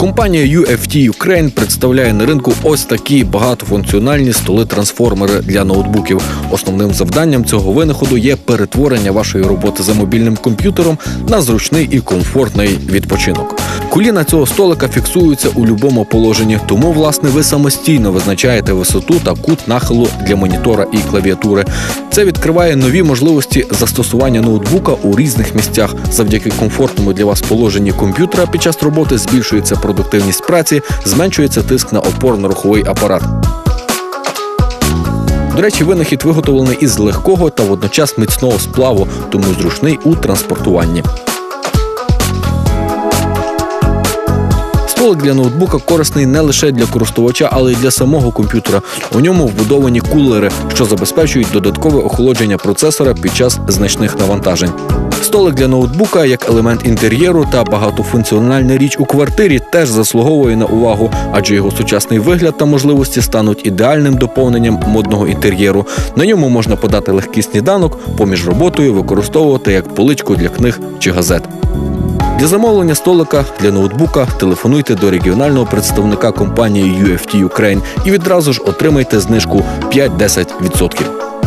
Компанія UFT Ukraine представляє на ринку ось такі багатофункціональні столи-трансформери для ноутбуків. Основним завданням цього винаходу є перетворення вашої роботи за мобільним комп'ютером на зручний і комфортний відпочинок. Коліна цього столика фіксуються у будь-якому положенні, тому власне ви самостійно визначаєте висоту та кут нахилу для монітора і клавіатури. Це відкриває нові можливості застосування ноутбука у різних місцях. Завдяки комфортному для вас положенні комп'ютера під час роботи збільшується продуктивність праці, зменшується тиск на опорно-руховий апарат. До речі, винахід виготовлений із легкого та водночас міцного сплаву, тому зручний у транспортуванні. Столик для ноутбука корисний не лише для користувача, але й для самого комп'ютера. У ньому вбудовані кулери, що забезпечують додаткове охолодження процесора під час значних навантажень. Столик для ноутбука як елемент інтер'єру та багатофункціональна річ у квартирі теж заслуговує на увагу, адже його сучасний вигляд та можливості стануть ідеальним доповненням модного інтер'єру. На ньому можна подати легкий сніданок, поміж роботою використовувати як поличку для книг чи газет. Для замовлення столика для ноутбука телефонуйте до регіонального представника компанії UFT Ukraine і відразу ж отримайте знижку 5-10%.